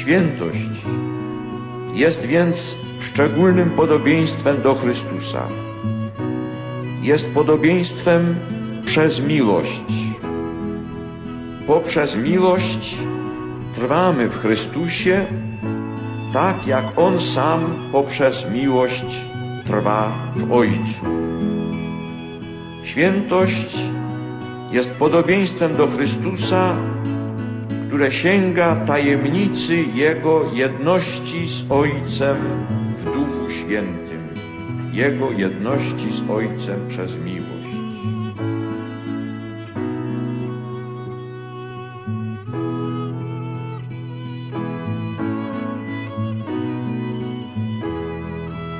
Świętość jest więc szczególnym podobieństwem do Chrystusa. Jest podobieństwem przez miłość. Poprzez miłość trwamy w Chrystusie, tak jak On sam poprzez miłość trwa w Ojcu. Świętość jest podobieństwem do Chrystusa, które sięga tajemnicy Jego jedności z Ojcem w Duchu Świętym, Jego jedności z Ojcem przez miłość.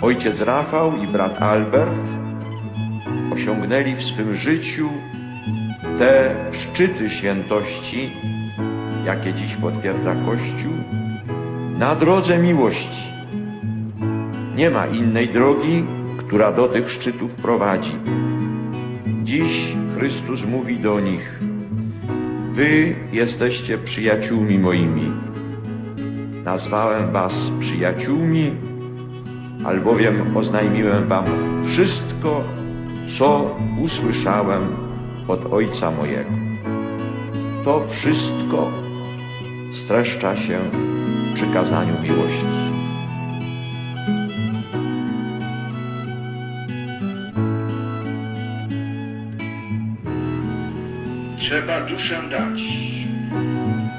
Ojciec Rafał i brat Albert osiągnęli w swym życiu te szczyty świętości, jakie dziś potwierdza Kościół, na drodze miłości. Nie ma innej drogi, która do tych szczytów prowadzi. Dziś Chrystus mówi do nich: Wy jesteście przyjaciółmi moimi. Nazwałem was przyjaciółmi, albowiem oznajmiłem wam wszystko, co usłyszałem od Ojca mojego. To wszystko streszcza się w przykazaniu miłości. Trzeba duszę dać.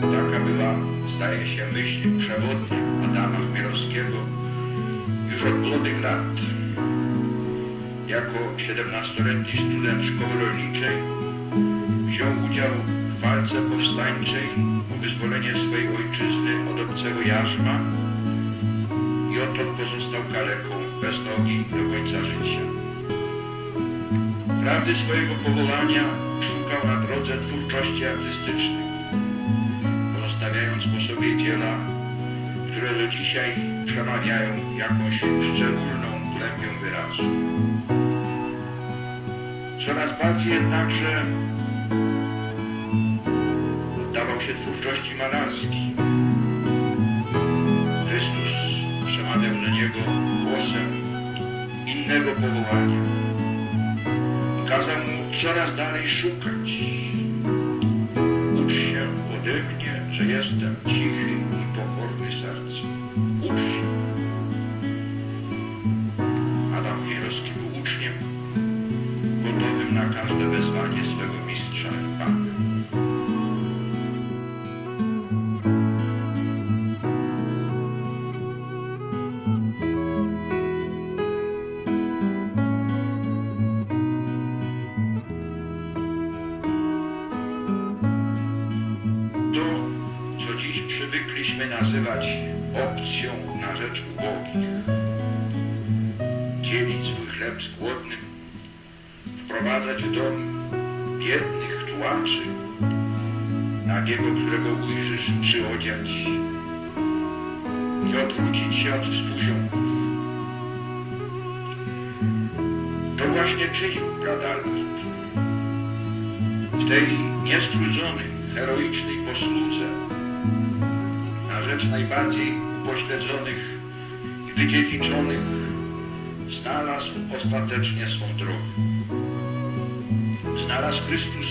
Taka była, zdaje się, myśl przewodnia Adama Chmielowskiego już od młodych lat. Jako 17-letni student szkoły rolniczej wziął udział w walce powstańczej o wyzwolenie swojej ojczyzny od obcego jarzma i odtąd pozostał kaleką bez nogi do końca życia. Prawdy swojego powołania szukał na drodze twórczości artystycznej, pozostawiając po sobie dzieła, które do dzisiaj przemawiają jakąś szczególną głębią wyrazu. Coraz bardziej jednakże się twórczości malarskiej. Chrystus przemawiał do niego głosem innego powołania i kazał mu coraz dalej szukać. Ucz się ode mnie, że jestem cichy i pokorny sercem. Ucz się. Adam Chmielowski był uczniem gotowym na każde wezwanie swego nazywać opcją na rzecz ubogich, dzielić swój chleb z głodnym, wprowadzać w dom biednych tułaczy, nagiego, którego ujrzysz, przyodziać, nie odwrócić się od współziomków. To właśnie czynił brat Albert. W tej niestrudzonej, heroicznej posłudze rzecz najbardziej upośledzonych i wydziedziczonych znalazł ostatecznie swą drogę. Znalazł Chrystus,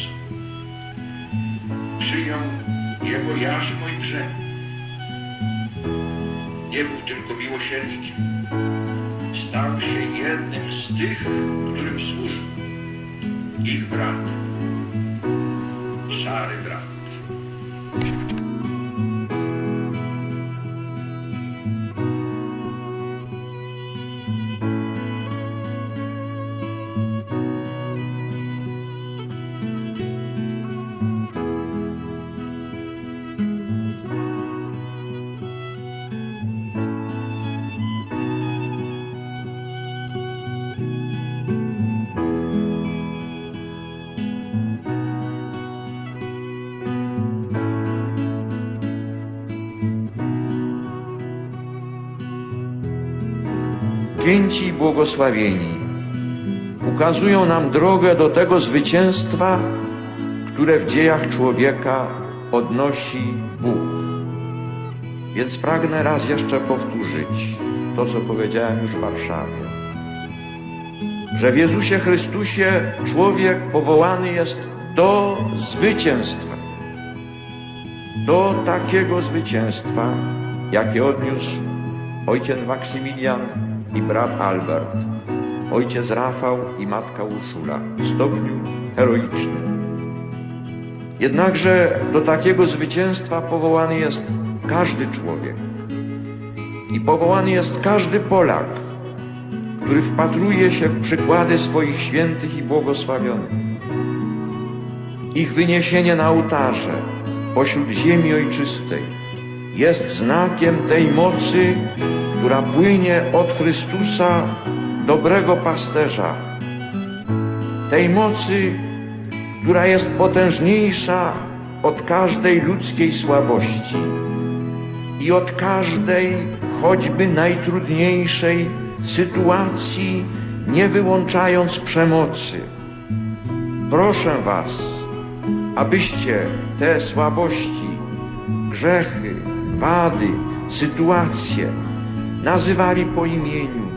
przyjął Jego jarzmo i grzech. Nie był tylko miłosierdziem, stał się jednym z tych, którym służył. Ich brat, szary brat. Święci i błogosławieni ukazują nam drogę do tego zwycięstwa, które w dziejach człowieka odnosi Bóg. Więc pragnę raz jeszcze powtórzyć to, co powiedziałem już w Warszawie. Że w Jezusie Chrystusie człowiek powołany jest do zwycięstwa. Do takiego zwycięstwa, jakie odniósł ojciec Maksymilian i brat Albert, ojciec Rafał i matka Urszula w stopniu heroicznym. Jednakże do takiego zwycięstwa powołany jest każdy człowiek. I powołany jest każdy Polak, który wpatruje się w przykłady swoich świętych i błogosławionych. Ich wyniesienie na ołtarze pośród ziemi ojczystej jest znakiem tej mocy, która płynie od Chrystusa, dobrego pasterza. Tej mocy, która jest potężniejsza od każdej ludzkiej słabości i od każdej, choćby najtrudniejszej sytuacji, nie wyłączając przemocy. Proszę Was, abyście te słabości, grzechy, wady, sytuacje nazywali po imieniu,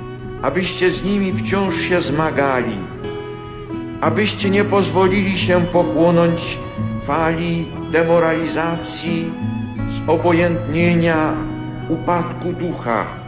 abyście z nimi wciąż się zmagali, abyście nie pozwolili się pochłonąć fali demoralizacji, zobojętnienia, upadku ducha,